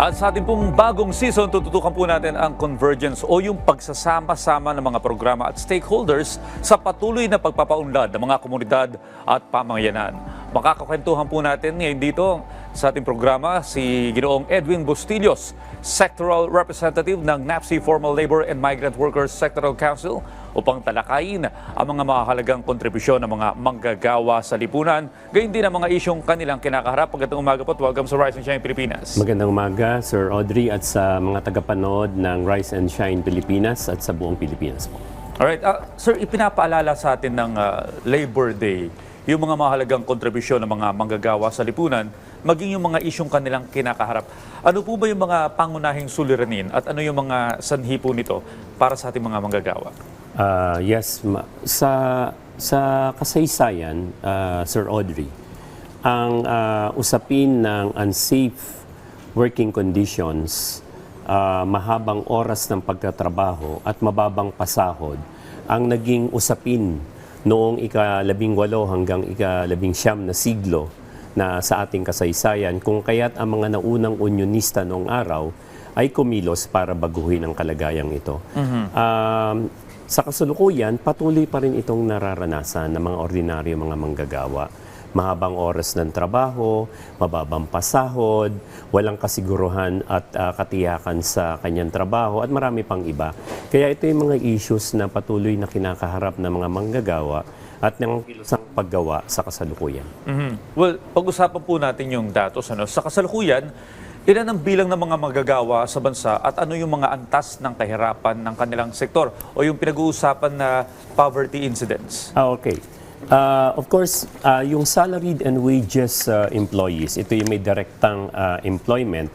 At sa ating pong bagong season, tututukan po natin ang convergence o yung pagsasama-sama ng mga programa at stakeholders sa patuloy na pagpapaunlad ng mga komunidad at pamayanan. Makakakwentuhan po natin ngayon dito sa ating programa si Ginoong Edwin Bustillos, Sectoral Representative ng NAPSI Formal Labor and Migrant Workers Sectoral Council upang talakayin ang mga mahalagang kontribusyon ng mga manggagawa sa lipunan, gayon din ang mga isyong kanilang kinakaharap. Pagkatang umaga po, at welcome sa Rise and Shine Pilipinas. Magandang umaga, Sir Audrey, at sa mga tagapanood ng Rise and Shine Pilipinas at sa buong Pilipinas po. Alright, ah, sir, ipinapaalala sa atin ng ah, Labor Day yung mga mahalagang kontribusyon ng mga manggagawa sa lipunan, maging yung mga isyong kanilang kinakaharap. Ano po ba yung mga pangunahing suliranin at ano yung mga sanhi po nito para sa ating mga manggagawa? Ah, yes, sa sa kasaysayan, ah, Sir Audrey, ang ah, usapin ng unsafe working conditions, ah, mahabang oras ng pagtatrabaho at mababang pasahod ang naging usapin noong ika-labing walo hanggang ika-labing siyam na siglo na sa ating kasaysayan kung kaya't ang mga naunang unionista noong araw ay kumilos para baguhin ang kalagayang ito. Um, sa kasulukuyan, patuloy pa rin itong nararanasan ng mga ordinaryo mga manggagawa. Mahabang oras ng trabaho, mababang pasahod, walang kasiguruhan at ah, katiyakan sa kanyang trabaho at marami pang iba. Kaya ito yung mga issues na patuloy na kinakaharap ng mga manggagawa at ng kilusang paggawa sa kasalukuyan. Mhm. Well, pag-usapan po natin yung datos. Ano? Sa kasalukuyan, ilan ang bilang ng mga magagawa sa bansa at ano yung mga antas ng kahirapan ng kanilang sektor o yung pinag-uusapan na poverty incidents? Ah, okay. Ah, of course, ah, yung salaried and wages ah, employees, ito yung may direktang ah, employment,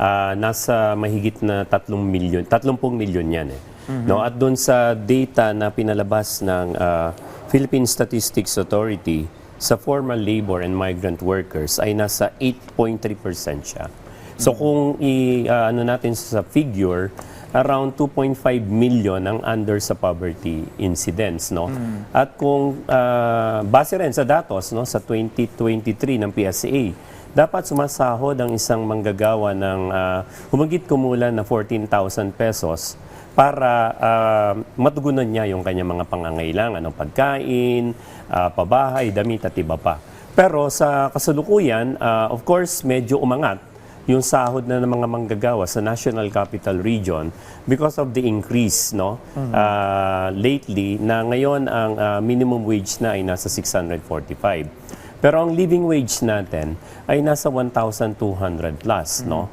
ah, nasa mahigit na 3 milyon, 30 milyon yan eh. No, at doon sa data na pinalabas ng ah, Philippine Statistics Authority sa formal labor and migrant workers ay nasa 8.3% siya. So kung i ah, ano natin sa figure, around 2.5 million ang under sa poverty incidents no. At kung ah, base rin sa datos no sa 2023 ng PSA, dapat sumasahod ang isang manggagawa ng ah, humigit kumulan na 14,000 pesos para ah, matugunan niya yung kanyang mga pangangailangan ng pagkain, ah, pabahay, damit at iba pa. Pero sa kasalukuyan, ah, of course, medyo umangat yung sahod na ng mga manggagawa sa National Capital Region because of the increase no ah, lately na ngayon ang ah, minimum wage na ay nasa 645. Pero ang living wage natin ay nasa 1,200 plus no.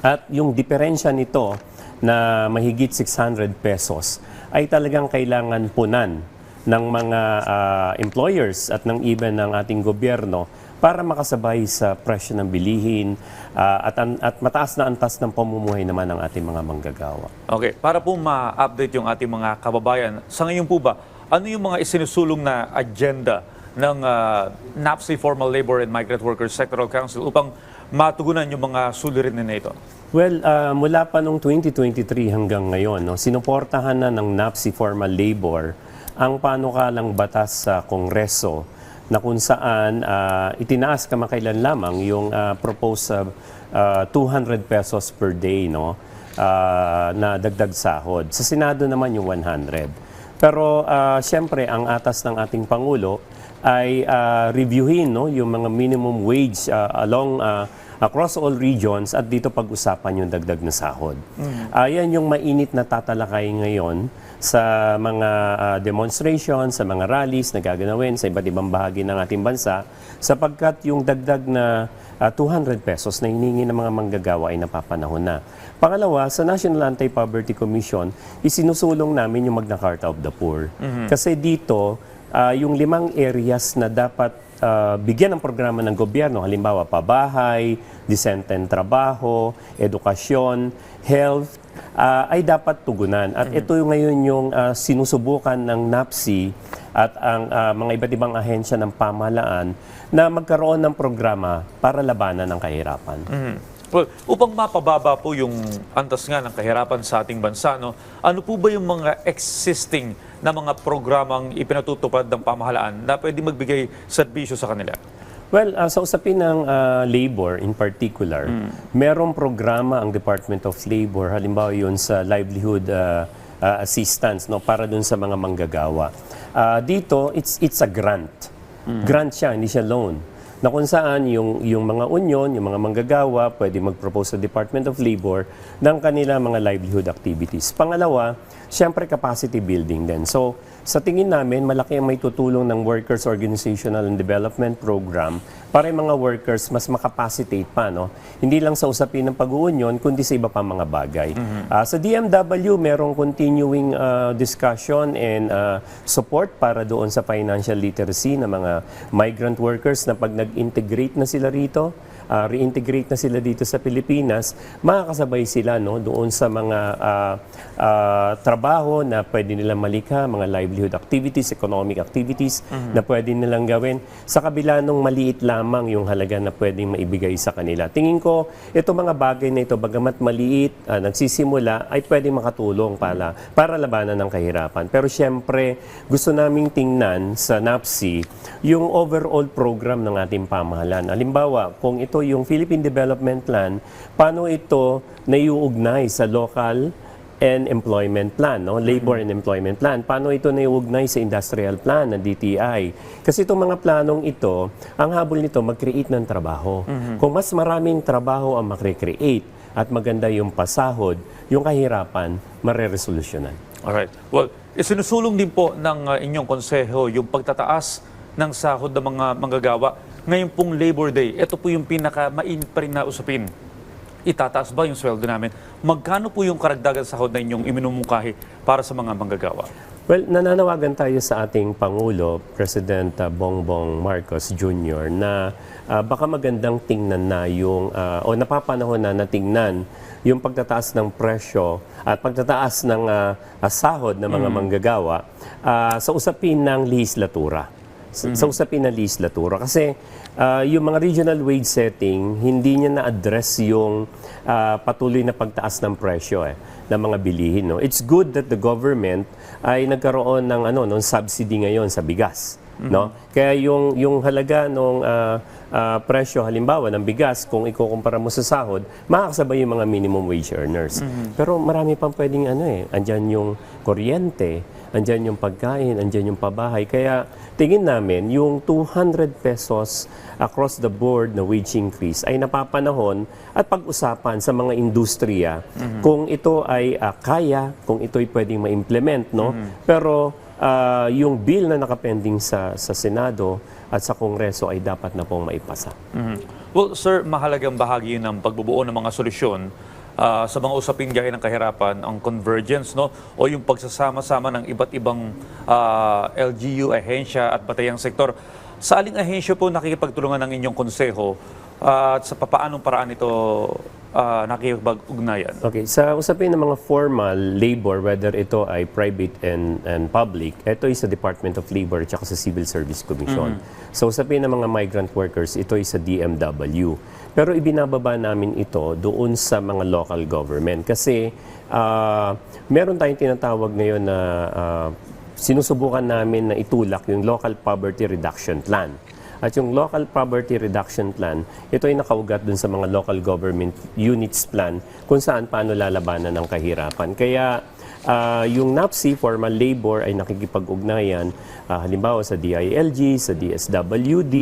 At yung diferensya nito na mahigit 600 pesos ay talagang kailangan punan ng mga ah, employers at ng even ng ating gobyerno para makasabay sa presyo ng bilihin ah, at, an- at mataas na antas ng pamumuhay naman ng ating mga manggagawa. Okay, para po ma-update yung ating mga kababayan, sa ngayon po ba, ano yung mga isinusulong na agenda ng ah, NAPSI Formal Labor and Migrant Workers Sectoral Council upang matugunan yung mga suliranin na ito? Well, ah, mula pa noong 2023 hanggang ngayon, no, sinuportahan na ng NAPSI Formal Labor ang panukalang batas sa Kongreso na kung saan ah, itinaas kamakailan lamang yung ah, proposed ah, 200 pesos per day no, ah, na dagdag sahod. Sa Senado naman yung 100. Pero ah, siyempre, ang atas ng ating Pangulo ay ah, reviewin no, yung mga minimum wage ah, along ah, across all regions at dito pag-usapan yung dagdag na sahod. Ayan yung mainit na tatalakay ngayon sa mga ah, demonstrations, sa mga rallies na gaganawin sa iba't ibang bahagi ng ating bansa sapagkat yung dagdag na ah, 200 pesos na hiningi ng mga manggagawa ay napapanahon na. Pangalawa, sa National Anti-Poverty Commission, isinusulong namin yung Magna Carta of the Poor. Kasi dito, ah, yung limang areas na dapat ah, bigyan ng programa ng gobyerno, halimbawa pabahay, disenteng trabaho, edukasyon, health, ah, ay dapat tugunan. At ito yung ngayon yung ah, sinusubukan ng NAPSI at ang ah, mga iba't ibang ahensya ng pamahalaan na magkaroon ng programa para labanan ng kahirapan. Mhm. Well, upang mapababa po yung antas nga ng kahirapan sa ating bansa, no, ano po ba yung mga existing na mga programang ipinatutupad ng pamahalaan na pwede magbigay serbisyo sa kanila? Well, ah, sa usapin ng ah, labor in particular, merong programa ang Department of Labor, halimbawa yun sa livelihood ah, ah, assistance no para dun sa mga manggagawa. Ah, dito, it's it's a grant. Grant siya, hindi siya loan. Na kung saan yung, yung mga union, yung mga manggagawa, pwede mag-propose sa Department of Labor ng kanila mga livelihood activities. Pangalawa, siyempre capacity building din. So, sa tingin namin, malaki ang may tutulong ng Workers Organizational and Development Program para yung mga workers mas makapacitate pa. No? Hindi lang sa usapin ng pag-uunyon, kundi sa iba pa mga bagay. Ah, sa DMW, merong continuing ah, discussion and ah, support para doon sa financial literacy ng mga migrant workers na pag nag-integrate na sila rito, ah, reintegrate na sila dito sa Pilipinas, makakasabay sila no, doon sa mga ah, ah, trabaho na pwede nilang malikha, mga livelihood activities, economic activities na pwede nilang gawin sa kabila nung maliit lamang yung halaga na pwedeng maibigay sa kanila. Tingin ko, ito mga bagay na ito, bagamat maliit, ah, nagsisimula, ay pwedeng makatulong para, para labanan ng kahirapan. Pero siyempre, gusto naming tingnan sa NAPSI yung overall program ng ating pamahalaan. Halimbawa, kung ito yung Philippine Development Plan, paano ito naiuugnay sa local and employment plan, no? labor and employment plan. Paano ito naiugnay sa industrial plan ng DTI? Kasi itong mga planong ito, ang habol nito mag-create ng trabaho. Kung mas maraming trabaho ang makre-create at maganda yung pasahod, yung kahirapan, mareresolusyonan. Alright. Well, isinusulong din po ng uh, inyong konseho yung pagtataas ng sahod ng mga manggagawa. Ngayon pong Labor Day, ito po yung pinaka-main pa rin na usapin. Itataas ba yung sweldo namin? Magkano po yung karagdagan sahod na inyong iminumungkahi para sa mga manggagawa? Well, nananawagan tayo sa ating Pangulo, President uh, Bongbong Marcos Jr., na uh, baka magandang tingnan na yung, uh, o napapanahon na natingnan yung pagtataas ng presyo at pagtataas ng uh, sahod ng mga manggagawa uh, sa usapin ng lehislatura. Sa, sa usapin ng lehislatura. Kasi uh, yung mga regional wage setting, hindi niya na-address yung uh, patuloy na pagtaas ng presyo eh, ng mga bilihin. No? It's good that the government ay nagkaroon ng ano, ng subsidy ngayon sa bigas. No? Kaya yung, yung halaga ng presyo, halimbawa, ng bigas, kung ikukumpara mo sa sahod, makakasabay yung mga minimum wage earners. Pero marami pang pwedeng ano eh, andyan yung kuryente, andyan yung pagkain, andyan yung pabahay. Kaya tingin namin yung 200 pesos across the board na wage increase ay napapanahon at pag-usapan sa mga industriya kung ito ay ah, kaya, kung ito ay pwedeng ma-implement. No? Pero ah, yung bill na nakapending sa, sa Senado at sa Kongreso ay dapat na pong maipasa. Mhm. Well, sir, mahalagang bahagi ng pagbubuo ng mga solusyon ah, sa mga usaping gaya ng kahirapan, ang convergence, no? O yung pagsasama-sama ng iba't ibang ah, LGU, ahensya at batayang sektor. Sa aling ahensya po nakikipagtulungan ng inyong konseho ah, at sa papaanong paraan ito uh, nakikipag-ugnayan? Okay, sa usapin ng mga formal labor, whether ito ay private and, and public, ito ay sa Department of Labor at sa Civil Service Commission. Sa usapin ng mga migrant workers, ito ay sa DMW. Pero ibinababa namin ito doon sa mga local government kasi ah, meron tayong tinatawag ngayon na ah, sinusubukan namin na itulak yung Local Poverty Reduction Plan. At yung Local Poverty Reduction Plan, ito ay nakaugat dun sa mga local government units plan kung saan paano lalabanan ng kahirapan. Kaya ah, yung NAPSI, formal labor, ay nakikipag-ugnayan ah, halimbawa sa DILG, sa DSWD,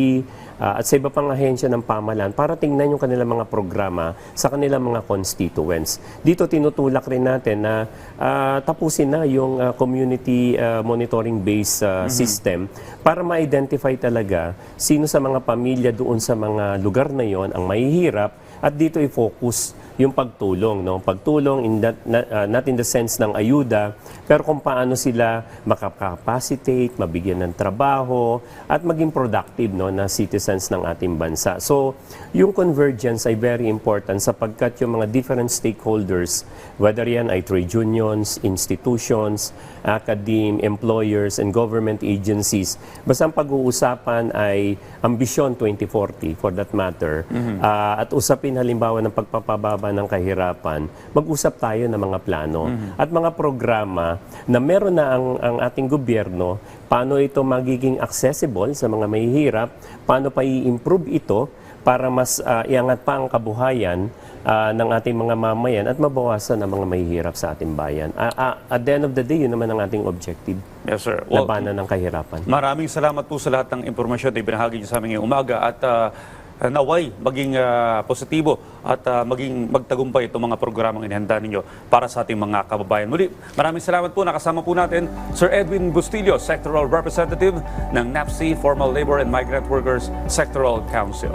ah, at sa iba pang ahensya ng pamahalaan para tingnan yung kanilang mga programa sa kanilang mga constituents. Dito tinutulak rin natin na ah, tapusin na yung ah, community ah, monitoring-based ah, system para ma-identify talaga sino sa mga pamilya doon sa mga lugar na yon ang mahihirap at dito i-focus yung pagtulong, no? Pagtulong in that, na- ah, not in the sense ng ayuda, pero kung paano sila makapacitate, mabigyan ng trabaho, at maging productive no, na citizens ng ating bansa. So, yung convergence ay very important sapagkat yung mga different stakeholders, whether yan ay trade unions, institutions, academe, employers, and government agencies, basta ang pag-uusapan ay ambisyon 2040 for that matter, Ah, at usapin halimbawa ng pagpapababa labanan ng kahirapan, mag-usap tayo ng mga plano at mga programa na meron na ang, ang ating gobyerno, paano ito magiging accessible sa mga mahihirap, paano pa i-improve ito para mas ah, iangat pa ang kabuhayan ah, ng ating mga mamayan at mabawasan ang mga mahihirap sa ating bayan. Ah, ah, at the end of the day, yun naman ang ating objective, Yes, sir. Well, labanan ng kahirapan. Maraming salamat po sa lahat ng impormasyon na ibinahagi niyo sa amin ngayong umaga at ah, naway maging ah, positibo at ah, maging magtagumpay itong mga programang inihanda ninyo para sa ating mga kababayan. Muli, maraming salamat po. Nakasama po natin Sir Edwin Bustillo, Sectoral Representative ng NAPSI Formal Labor and Migrant Workers Sectoral Council.